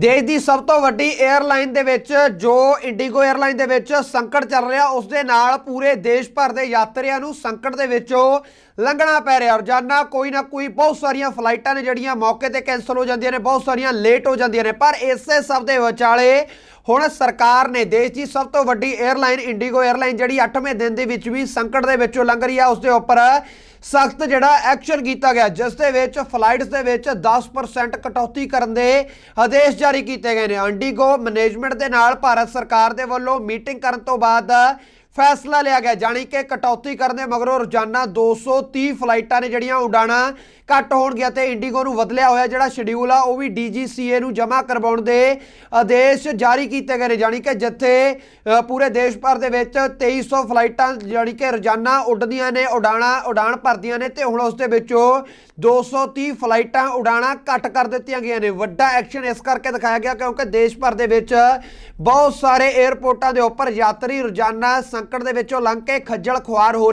ਦੇਸ਼ ਦੀ ਸਭ ਤੋਂ ਵੱਡੀ 에ਅਰਲਾਈਨ ਦੇ ਵਿੱਚ ਜੋ ਇੰਡੀਗੋ 에ਅਰਲਾਈਨ ਦੇ ਵਿੱਚ ਸੰਕਟ ਚੱਲ ਰਿਹਾ, ਉਸ ਦੇ ਨਾਲ ਪੂਰੇ ਦੇਸ਼ ਭਰ ਦੇ ਯਾਤਰੀਆਂ ਨੂੰ ਸੰਕਟ ਦੇ ਵਿੱਚੋਂ ਲੰਘਣਾ ਪੈ ਰਿਹਾ। ਰੋਜ਼ਾਨਾ ਕੋਈ ਨਾ ਕੋਈ ਬਹੁਤ ਸਾਰੀਆਂ ਫਲਾਈਟਾਂ ਨੇ ਜਿਹੜੀਆਂ ਮੌਕੇ ਤੇ ਕੈਨਸਲ ਹੋ ਜਾਂਦੀਆਂ ਨੇ, ਬਹੁਤ ਸਾਰੀਆਂ ਲੇਟ ਹੋ ਜਾਂਦੀਆਂ ਨੇ। ਪਰ ਇਸੇ ਸਭ ਦੇ ਵਿਚਾਲੇ ਹੁਣ ਸਰਕਾਰ ਨੇ ਦੇਸ਼ ਦੀ ਸਭ ਤੋਂ ਵੱਡੀ 에ਅਰਲਾਈਨ ਇੰਡੀਗੋ 에ਅਰਲਾਈਨ ਜਿਹੜੀ 8ਵੇਂ ਦਿਨ ਦੇ ਵਿੱਚ ਵੀ ਸੰਕਟ ਦੇ ਵਿੱਚੋਂ ਲੰਘ ਰਹੀ ਆ, ਉਸ ਦੇ ਉੱਪਰ ਸਖਤ ਜਿਹੜਾ ਐਕਸ਼ਨ ਕੀਤਾ ਗਿਆ, ਜਿਸ ਦੇ ਵਿੱਚ ਫਲਾਈਟਸ ਦੇ ਵਿੱਚ 10% ਕਟੌਤੀ ਕਰਨ ਦੇ ਆਦੇਸ਼ ਜਾਰੀ ਕੀਤੇ ਗਏ ਨੇ। ਇੰਡੀਗੋ ਮੈਨੇਜਮੈਂਟ ਦੇ ਨਾਲ ਭਾਰਤ ਸਰਕਾਰ ਦੇ ਵੱਲੋਂ ਮੀਟਿੰਗ ਕਰਨ ਤੋਂ ਬਾਅਦ ਫੈਸਲਾ ਲਿਆ ਗਿਆ ਜਾਣੀ ਕਿ ਕਟੌਤੀ ਕਰਨ ਦੇ ਮਗਰੋਂ ਰੋਜ਼ਾਨਾ 230 ਫਲਾਈਟਾਂ ਨੇ ਜਿਹੜੀਆਂ ਉਡਾਣਾ ਘੱਟ ਹੋਣਗੀਆਂ ਤੇ ਇੰਡੀਗੋ ਨੂੰ ਬਦਲਿਆ ਹੋਇਆ ਜਿਹੜਾ ਸ਼ਡਿਊਲ ਆ, ਉਹ ਵੀ ਡੀਜੀਸੀਏ ਨੂੰ ਜਮ੍ਹਾਂ ਕਰਵਾਉਣ ਦੇ ਆਦੇਸ਼ ਜਾਰੀ ਕੀਤੇ ਗਏ ਨੇ। ਜਾਣੀ ਕਿ ਜਿੱਥੇ ਪੂਰੇ ਦੇਸ਼ ਭਰ ਦੇ ਵਿੱਚ 2300 ਫਲਾਈਟਾਂ ਜਾਣੀ ਕਿ ਰੋਜ਼ਾਨਾ ਉੱਡਦੀਆਂ ਨੇ, ਉਡਾਣਾ, ਉਡਾਣ ਭਰਦੀਆਂ ਨੇ ਤੇ ਹੁਣ ਉਸ ਦੇ ਵਿੱਚੋਂ 230 ਫਲਾਈਟਾਂ ਉਡਾਣਾ ਘੱਟ ਕਰ ਦਿੱਤੀਆਂ ਗਈਆਂ ਨੇ। ਵੱਡਾ ਐਕਸ਼ਨ ਇਸ ਕਰਕੇ ਦਿਖਾਇਆ ਗਿਆ ਕਿਉਂਕਿ ਦੇਸ਼ ਭਰ ਦੇ ਵਿੱਚ ਬਹੁਤ ਸਾਰੇ 에ਅਰਪੋਰਟਾਂ ਦੇ ਉੱਪਰ ਯਾਤਰੀ ਰੋਜ਼ਾਨਾ ਸੰਕਟ ਦੇ ਵਿੱਚੋਂ ਲੰਘ ਕੇ ਖੱਜਲ ਖੁਆਰ ਹੋ